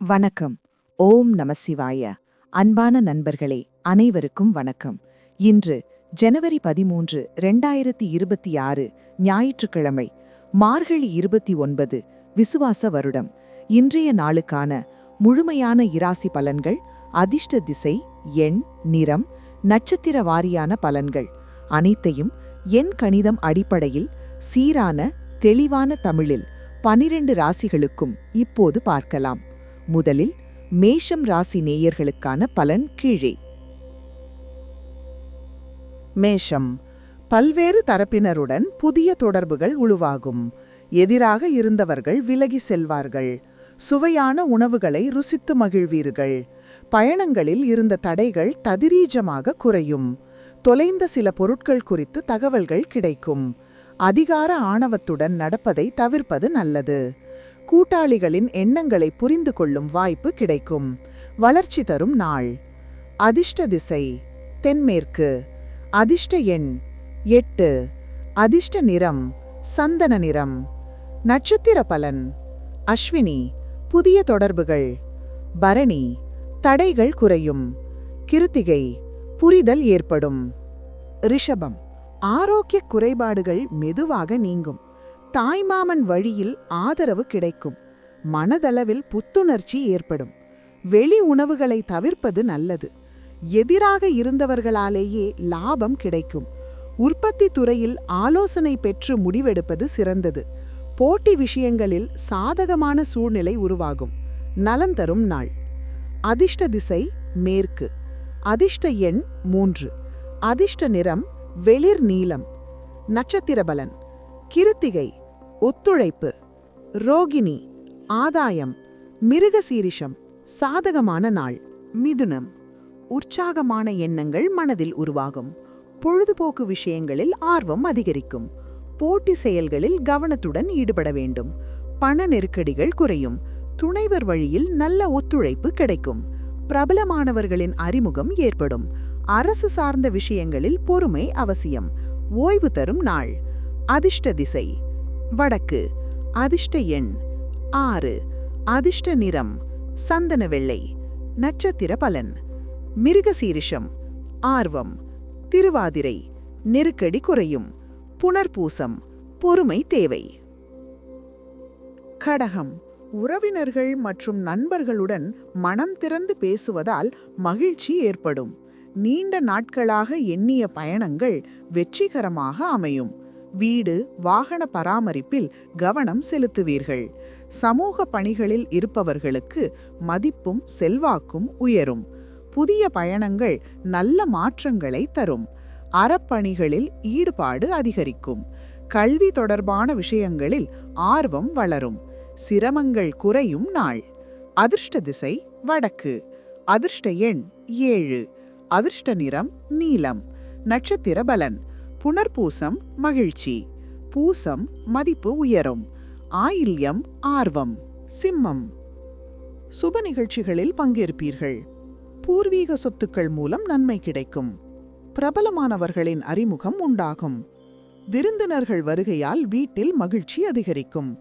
வணக்கம். ஓம் நமசிவாய அன்பான நண்பர்களே அனைவருக்கும் வணக்கம். இன்று ஜனவரி பதிமூன்று ரெண்டாயிரத்தி இருபத்தி ஆறு ஞாயிற்றுக்கிழமை மார்கழி இருபத்தி ஒன்பது விசுவாச வருடம். இன்றைய நாளுக்கான முழுமையான இராசி பலன்கள் அதிர்ஷ்ட திசை எண் நிறம் நட்சத்திர வாரியான பலன்கள். அனைத்தையும் எண் கணிதம் அடிப்படையில் சீரான தெளிவான தமிழில் பனிரெண்டு ராசிகளுக்கும் இப்போது பார்க்கலாம். முதலில் மேஷம் ராசி நேயர்களுக்கான பலன் கீழே. மேஷம் பல்வேறு தரப்பினருடன் புதிய தொடர்புகள் உழுவாகும் எதிராக இருந்தவர்கள் விலகி செல்வார்கள். சுவையான உணவுகளை ருசித்து மகிழ்வீர்கள். பயணங்களில் இருந்த தடைகள் ததிரீஜமாக குறையும். தொலைந்த சில பொருட்கள் குறித்து தகவல்கள் கிடைக்கும். அதிகார ஆணவத்துடன் நடப்பதை தவிர்ப்பது நல்லது. கூட்டாளிகளின் எண்ணங்களை புரிந்து கொள்ளும் வாய்ப்பு கிடைக்கும். வளர்ச்சி தரும் நாள். அதிர்ஷ்ட திசை. தென்மேற்கு. அதிர்ஷ்ட எண். எட்டு. அதிர்ஷ்ட நிறம். சந்தன நிறம். நட்சத்திர பலன். அஸ்வினி. புதிய தொடர்புகள். பரணி. தடைகள் குறையும். கிருத்திகை. புரிதல் ஏற்படும். ரிஷபம். ஆரோக்கிய குறைபாடுகள் மெதுவாக நீங்கும். தாய்மாமன் வழியில் ஆதரவு கிடைக்கும். மனதளவில் புத்துணர்ச்சி ஏற்படும். வெளி உணவுகளை தவிர்ப்பது நல்லது. எதிராக இருந்தவர்களாலேயே லாபம் கிடைக்கும். உற்பத்தி துறையில் ஆலோசனை பெற்று முடிவெடுப்பது சிறந்தது. போட்டி விஷயங்களில் சாதகமான சூழ்நிலை உருவாகும். நலன் தரும் நாள். அதிர்ஷ்ட திசை மேற்கு. அதிர்ஷ்ட எண் மூன்று. அதிர்ஷ்ட நிறம் வெளிர் நீலம். நட்சத்திர பலன். கிருத்திகை. ஒத்துழைப்பு ரோகிணி ஆதாயம் மிருகசீரிஷம் சாதகமான நாள் மிதுனம் உற்சாகமான எண்ணங்கள் மனதில் உருவாகும். பொழுதுபோக்கு விஷயங்களில் ஆர்வம் அதிகரிக்கும். போட்டி செயல்களில் கவனத்துடன் ஈடுபட வேண்டும். பண நெருக்கடிகள் குறையும். துணைவர் வழியில் நல்ல ஒத்துழைப்பு கிடைக்கும். பிரபலமானவர்களின் அறிமுகம் ஏற்படும். அரசு சார்ந்த விஷயங்களில் பொறுமை அவசியம். ஓய்வு தரும் நாள். அதிர்ஷ்ட திசை வடக்கு அதிர்ஷ்ட எண் ஆறு அதிர்ஷ்ட நிறம் சந்தன வெள்ளை நட்சத்திர பலன். மிருகசீரிஷம் ஆர்வம் திருவாதிரை நெருக்கடி குறையும் புனர்பூசம் பொறுமை தேவை. கடகம் உறவினர்கள் மற்றும் நண்பர்களுடன் மனம் திறந்து பேசுவதால் மகிழ்ச்சி ஏற்படும். நீண்ட நாட்களாக எண்ணிய பயணங்கள் வெற்றிகரமாக அமையும். வீடு வாகன பராமரிப்பில் கவனம் செலுத்துவீர்கள். சமூக பணிகளில் இருப்பவர்களுக்கு மதிப்பும் செல்வாக்கும் உயரும். புதிய பயணங்கள் நல்ல மாற்றங்களை தரும். அறப்பணிகளில் ஈடுபாடு அதிகரிக்கும். கல்வி தொடர்பான விஷயங்களில் ஆர்வம் வளரும். சிரமங்கள் குறையும் நாள். அதிர்ஷ்ட திசை வடக்கு. அதிர்ஷ்ட எண் ஏழு. அதிர்ஷ்ட நிறம் நீலம். நட்சத்திர பலன். புனர்பூசம் மகிழ்ச்சி. பூசம் மதிப்பு உயரும். ஆயில்யம் ஆர்வம் சிம்மம். சுப நிகழ்ச்சிகளில் பங்கேற்பீர்கள். பூர்வீக சொத்துக்கள் மூலம் நன்மை கிடைக்கும். பிரபலமானவர்களின் அறிமுகம் உண்டாகும். விருந்தினர்கள் வருகையால் வீட்டில் மகிழ்ச்சி அதிகரிக்கும்.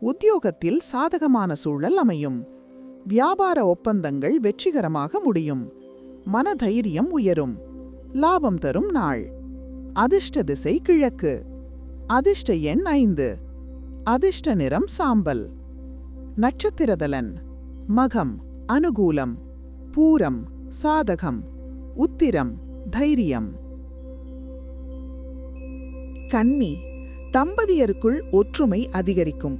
உத்தியோகத்தில் சாதகமான சூழல் அமையும். வியாபார ஒப்பந்தங்கள் வெற்றிகரமாக முடியும். மனதைரியம் உயரும். லாபம் தரும் நாள். அதிர்ஷ்ட திசை கிழக்கு. அதிர்ஷ்ட எண் ஐந்து. அதிர்ஷ்ட நிறம் சாம்பல். நட்சத்திரதலன். மகம் அனுகூலம். பூரம் சாதகம். உத்திரம் தைரியம். கன்னி தம்பதியருக்குள் ஒற்றுமை அதிகரிக்கும்.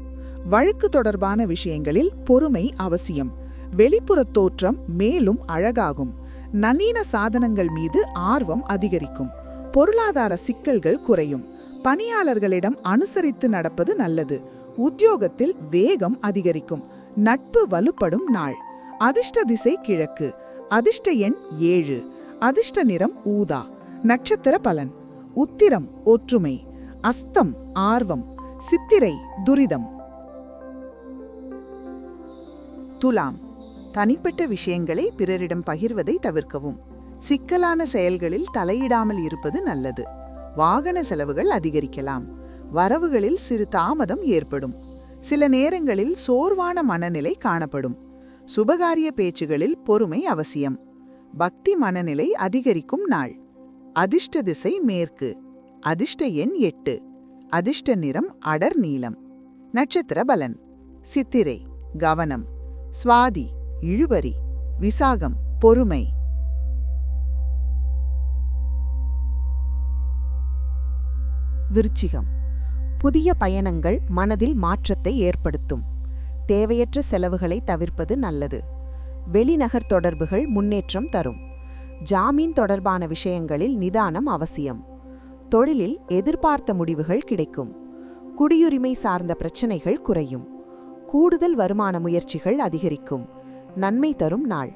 வழக்கு தொடர்பான விஷயங்களில் பொறுமை அவசியம். வெளிப்புற தோற்றம் மேலும் அழகாகும். நவீன சாதனங்கள் மீது ஆர்வம் அதிகரிக்கும். பொருளாதார சிக்கல்கள் குறையும். பணியாளர்களிடம் அனுசரித்து நடப்பது நல்லது. உத்தியோகத்தில் வேகம் அதிகரிக்கும். நட்பு வலுப்படும் நாள். அதிர்ஷ்ட திசை கிழக்கு. அதிர்ஷ்ட எண் ஏழு. அதிர்ஷ்ட நிறம் ஊதா. நட்சத்திர பலன். உத்திரம் ஒற்றுமை. அஸ்தம் ஆர்வம். சித்திரை துரிதம். துலாம். தனிப்பட்ட விஷயங்களை பிறரிடம் பகிர்வதை தவிர்க்கவும். சிக்கலான செயல்களில் தலையிடாமல் இருப்பது நல்லது. வாகன செலவுகள் அதிகரிக்கலாம். வரவுகளில் சிறு தாமதம் ஏற்படும். சில நேரங்களில் சோர்வான மனநிலை காணப்படும். சுபகாரிய பேச்சுகளில் பொறுமை அவசியம். பக்தி மனநிலை அதிகரிக்கும் நாள். அதிர்ஷ்ட திசை மேற்கு. அதிர்ஷ்ட எண் எட்டு. அதிர்ஷ்ட நிறம் அடர் நீலம். நட்சத்திர பலன். சித்திரை. கவனம். சுவாதி. இழுபறி. விசாகம். பொறுமை. விருச்சிகம். புதிய பயணங்கள் மனதில் மாற்றத்தை ஏற்படுத்தும். தேவையற்ற செலவுகளை தவிர்ப்பது நல்லது. வெளிநகர் தொடர்புகள் முன்னேற்றம் தரும். ஜாமீன் தொடர்பான விஷயங்களில் நிதானம் அவசியம். தொழிலில் எதிர்பார்த்த முடிவுகள் கிடைக்கும். குடியுரிமை சார்ந்த பிரச்சனைகள் குறையும். கூடுதல் வருமான முயற்சிகள் அதிகரிக்கும். நன்மை தரும் நாள்.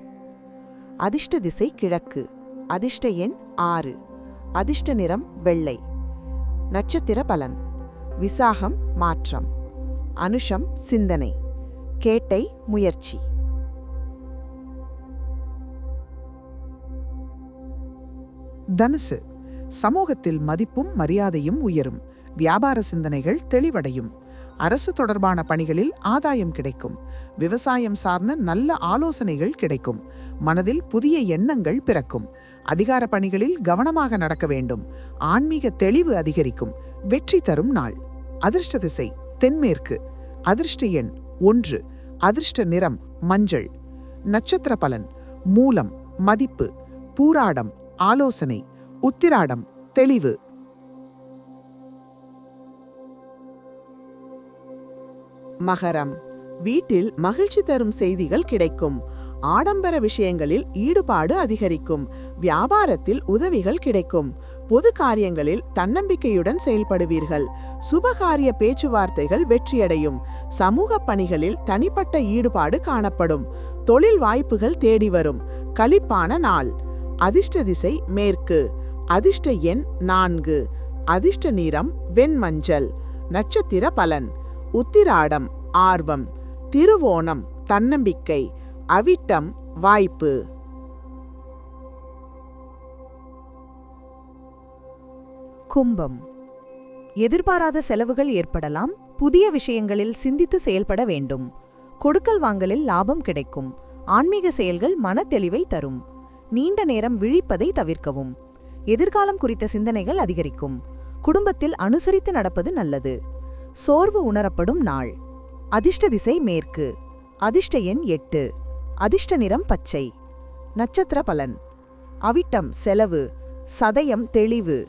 அதிர்ஷ்ட திசை கிழக்கு. அதிர்ஷ்ட எண் ஆறு. அதிர்ஷ்ட நிறம் வெள்ளை. நட்சத்திர பலன். விசாகம் மாற்றம். அனுஷம் சிந்தனை. கேட்டை முயற்சி. தனுசு. சமூகத்தில் மதிப்பும் மரியாதையும் உயரும். வியாபார சிந்தனைகள் தெளிவடையும். அரசு தொடர்பான பணிகளில் ஆதாயம் கிடைக்கும். விவசாயம் சார்ந்த நல்ல ஆலோசனைகள் கிடைக்கும். மனதில் புதிய எண்ணங்கள் பிறக்கும். அதிகார பணிகளில் கவனமாக நடக்க வேண்டும். ஆன்மீக தெளிவு அதிகரிக்கும். வெற்றி தரும் நாள். அதிர்ஷ்ட திசை தென்மேற்கு. அதிர்ஷ்ட எண் ஒன்று. அதிர்ஷ்ட நிறம் மஞ்சள். நட்சத்திர பலன் மூலம் மதிப்பு பூராடம் ஆலோசனை உத்திராடம் தெளிவு. மகரம். வீட்டில் மகிழ்ச்சி தரும் செய்திகள் கிடைக்கும். ஆடம்பர விஷயங்களில் ஈடுபாடு அதிகரிக்கும். வியாபாரத்தில் உதவிகள் கிடைக்கும். பொது காரியங்களில் தன்னம்பிக்கையுடன் செயல்படுவீர்கள். சுபகாரிய பேச்சுவார்த்தைகள் வெற்றியடையும். சமூக பணிகளில் தனிப்பட்ட ஈடுபாடு காணப்படும். தொழில் வாய்ப்புகள் தேடி வரும். களிப்பான நாள். அதிர்ஷ்ட திசை மேற்கு. அதிர்ஷ்ட எண் நான்கு. அதிர்ஷ்ட நிறம் வெண்மஞ்சள். நட்சத்திர பலன். உத்திராடம் ஆர்வம் திருவோணம் தன்னம்பிக்கை அவிட்டம் வாய்ப்பு. கும்பம். எதிர்பாராத செலவுகள் ஏற்படலாம் புதிய விஷயங்களில் சிந்தித்து செயல்பட வேண்டும். கொடுக்கல் வாங்கலில் லாபம் கிடைக்கும் ஆன்மீக செயல்கள் மனத்தெளிவை தரும். நீண்ட நேரம் விழிப்பதை தவிர்க்கவும். எதிர்காலம் குறித்த சிந்தனைகள் அதிகரிக்கும். குடும்பத்தில் அனுசரித்து நடப்பது நல்லது. சோர்வு உணரப்படும் நாள். அதிர்ஷ்ட திசை மேற்கு. அதிர்ஷ்ட எண் எட்டு. அதிர்ஷ்ட நிறம் பச்சை. நட்சத்திர பலன். அவிட்டம் செலவு. சதயம் தெளிவு.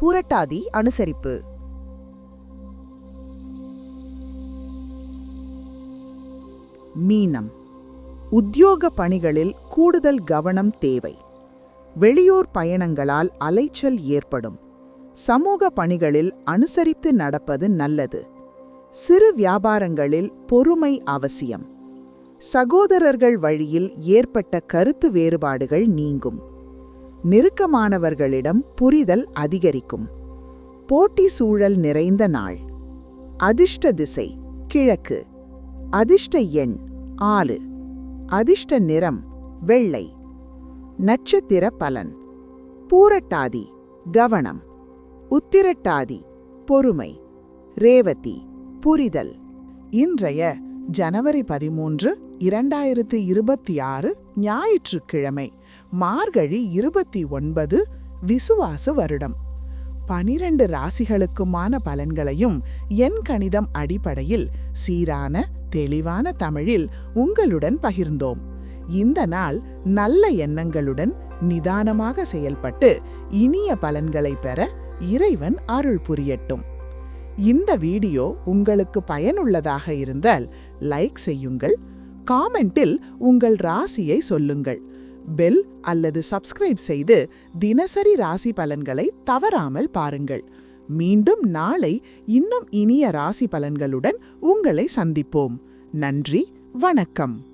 பூரட்டாதி அனுசரிப்பு. மீனம். உத்தியோக பணிகளில் கூடுதல் கவனம் தேவை. வெளியூர் பயணங்களால் அலைச்சல் ஏற்படும். சமூக பணிகளில் அனுசரித்து நடப்பது நல்லது. சிறு வியாபாரங்களில் பொறுமை அவசியம். சகோதரர்கள் வழியில் ஏற்பட்ட கருத்து வேறுபாடுகள் நீங்கும். நெருக்கமானவர்களிடம் புரிதல் அதிகரிக்கும். போட்டி சூழல் நிறைந்த நாள். அதிர்ஷ்ட திசை கிழக்கு. அதிர்ஷ்ட எண் ஆறு. அதிர்ஷ்ட நிறம் வெள்ளை. நட்சத்திர பலன். பூரட்டாதி கவனம். உத்திரட்டாதி பொறுமை. ரேவதி புரிதல். இன்றைய ஜனவரி பதிமூன்று இரண்டாயிரத்து இருபத்தி ஆறு ஞாயிற்றுக்கிழமை மார்கழி இருபத்தி ஒன்பது விசுவாச வருடம். பனிரெண்டு ராசிகளுக்குமான பலன்களையும் என் கணிதம் அடிப்படையில் சீரான தெளிவான தமிழில் உங்களுடன் பகிர்ந்தோம். இந்த நாள் நல்ல எண்ணங்களுடன் நிதானமாக செயல்பட்டு இனிய பலன்களை பெற இறைவன் அருள் புரியட்டும். இந்த வீடியோ உங்களுக்கு பயனுள்ளதாக இருந்தால் லைக் செய்யுங்கள். காமெண்டில் உங்கள் ராசியை சொல்லுங்கள். பெல் அல்லது சப்ஸ்கிரைப் செய்து தினசரி ராசி பலன்களை தவறாமல் பாருங்கள். மீண்டும் நாளை இன்னும் இனிய ராசி பலன்களுடன் உங்களை சந்திப்போம். நன்றி வணக்கம்.